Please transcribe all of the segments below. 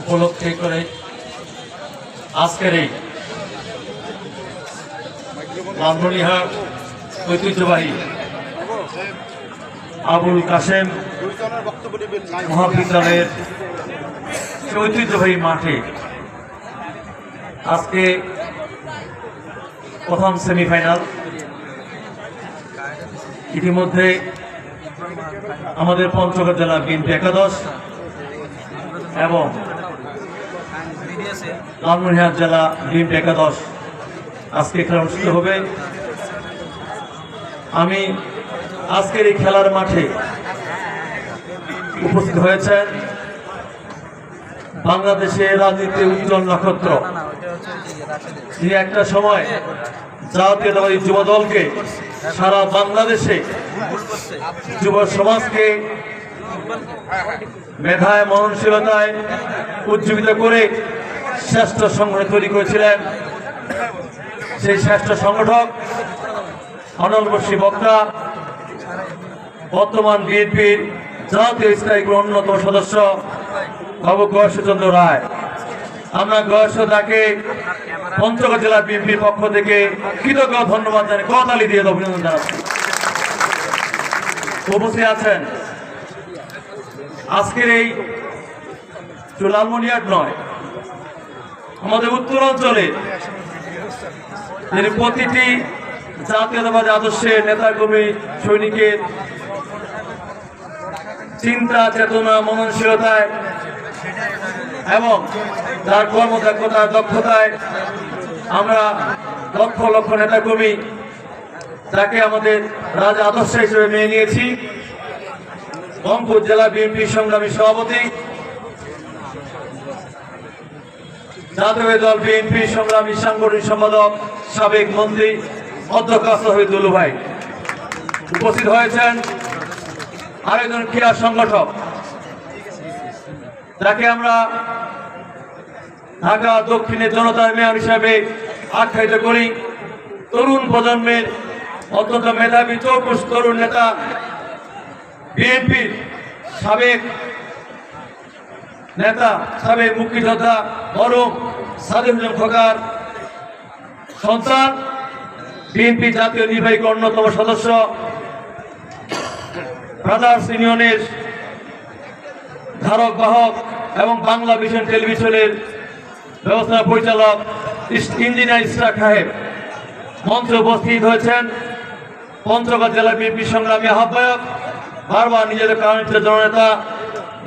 উপলক্ষে করে আজকের এই লালমনিহাট ঐতিহ্যবাহী আবুল কাসেম মহাবিদ্যালয়ের ঐতিহ্যবাহী মাঠে আজকে প্রথম সেমিফাইনাল। ইতিমধ্যে আমাদের পঞ্চগড় জেলা বিএনপি একাদশ এবং লালমনিরহাট জেলা বিএনপি একাদশ। আজকে খেলা অনুষ্ঠিত হবে। আমি আজকের এই খেলার মাঠে উপস্থিত হয়েছেন বাংলাদেশের রাজনীতির উজ্জ্বল নক্ষত্র। তিনি একটা সময় জাতীয়তাবাদী যুব দলকে সারা বাংলাদেশে যুব সমাজকে মেধায় মননশীলতায় উজ্জীবিত করে শ্রেষ্ঠ সংগঠন তৈরি করেছিলেন। সেই শ্রেষ্ঠ সংগঠক অনলবর্ষী বক্তা, বর্তমান বিএনপির জাতীয় স্থায়ী অন্যতম সদস্য বাবু গয়েশ্বরচন্দ্র রায়। আমরা গয়েশ্বর তাকে পঞ্চগড় জেলা বিএনপির পক্ষ থেকে কৃতজ্ঞ ধন্যবাদ জানিয়ে করতালি দিয়ে অভিনন্দন জানাচ্ছি। উপস্থিত আছেন। আজকের এই চুলালমনিয়াট নয় আমাদের উত্তরাঞ্চলে যিনি প্রতিটি জাতীয়তাবাদী আদর্শের নেতাকর্মী, সৈনিকের চিন্তা, চেতনা, মননশীলতায় এবং তার কর্মদক্ষতার দক্ষতায় আমরা লক্ষ লক্ষ নেতাকর্মী তাকে আমাদের রাজা আদর্শ হিসেবে মেনে নিয়েছি। রংপুর জেলা বিএনপি সংগ্রামী সভাপতি জাতীয় দল বিএনপি সংগ্রামী সাংগঠনিক সম্পাদক সাবেক মন্ত্রী অধ্যক্ষ আসফি দুলু ভাই। উপস্থিত হয়েছেন আরেকজন ক্রীড়া সংগঠক, যাকে আমরা ঢাকা দক্ষিণের জনতার মেয়র হিসাবে আখ্যায়িত করি। তরুণ প্রজন্মের অত্যন্ত মেধাবী চৌকুশ তরুণ নেতা বিএনপির সাবেক নেতা, সাবেক মুক্তিযোদ্ধা মরম হোসেন খোকার সন্তান, বিএনপি জাতীয় নির্বাহী অন্যতম সদস্য, ব্রাদার্স ইউনিয়নের ধারক, বাহক এবং বাংলা ভিশন টেলিভিশনের ব্যবস্থা পরিচালক ইঞ্জিনিয়ার ইসরাক সাহেব মঞ্চে উপস্থিত হয়েছেন পঞ্চগড় জেলা বিএনপি সংগ্রামী আহ্বায়ক, বারবার নিজেদের কারণিত জননেতা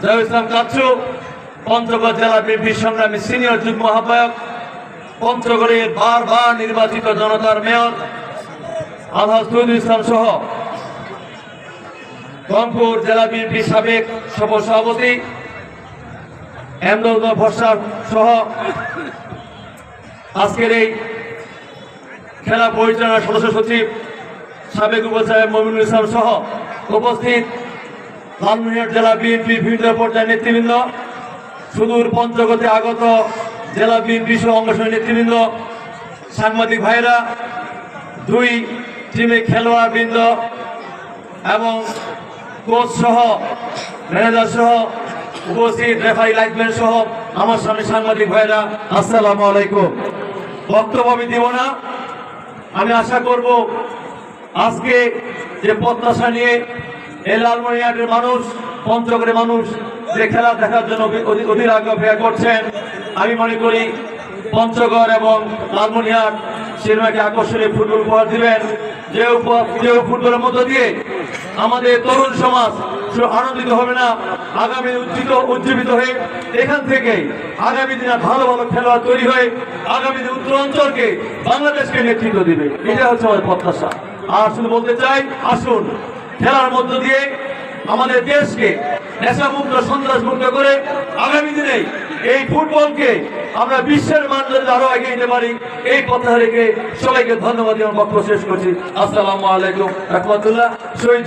জয় ইসলাম কাচ্চু। পঞ্চগড় জেলা বিএনপি সংগ্রামী সিনিয়র যুগ্ম আহ্বায়ক পঞ্চগড়ের বারবার নির্বাচিত জনতার মেয়র আলহাজ ইসলাম সহ রংপুর জেলা বিএনপি সাবেক সভাপতি এমদুল ভরসা সহ আজকের এই খেলা পরিচালনার সদস্য সচিব সাবেক উপসাহেব মমিনুল ইসলাম সহ উপস্থিত লালমনিরহাট জেলা বিএনপি বিভিন্ন পর্যায়ের নেতৃবৃন্দ সুদূর পঞ্চগতে আগত জেলা বিএনপি সহ অঙ্গসংঘ নেতৃবৃন্দ, সাংবাদিক ভাইরা, দুই টিমে খেলোয়াড় বৃন্দ এবং কোচ সহ, ম্যানেজার সহ, উপস্থিত রেফারি লাইটম্যান সহ আমার সামনে সাংবাদিক ভাইরা, আসসালামু আলাইকুম। বক্তব্য আমি দিব না। আমি আশা করব আজকে যে প্রত্যাশা নিয়ে এই লালমনিরহাটের মানুষ, পঞ্চগড়ের মানুষ যে খেলা দেখার জন্য অধি- অধীর আগ্রহ করছেন, আমি মনে করি পঞ্চগড় এবং লালমনিরহাট সিনেমাকে আকর্ষণীয় ফুটবল উপহার দিবেন। যে ফুটবলের মধ্য দিয়ে আমাদের তরুণ সমাজ আনন্দিত হবে না, আগামী উজ্জিত, উজ্জীবিত হয়ে এখান থেকে আগামী দিনে ভালো ভালো খেলোয়াড় তৈরি হয়ে আগামী দিনে উত্তরাঞ্চলকে বাংলাদেশকে নেতৃত্ব দিবে। এটা হচ্ছে আমাদের প্রত্যাশা। আর শুধু বলতে চাই, আসুন, খেলার মধ্য দিয়ে আমাদের দেশকে নেশামুক্ত সন্ত্রাস মুক্ত করে আগামী দিনে এই ফুটবলকে আমরা বিশ্বের মানদণ্ডে আরও এগিয়ে নিতে পারি। এই কথা রেখে সবাইকে ধন্যবাদ আমার বক্তব্য শেষ করছি। আসসালামু আলাইকুম, রহমতুল্লাহ, শহীদ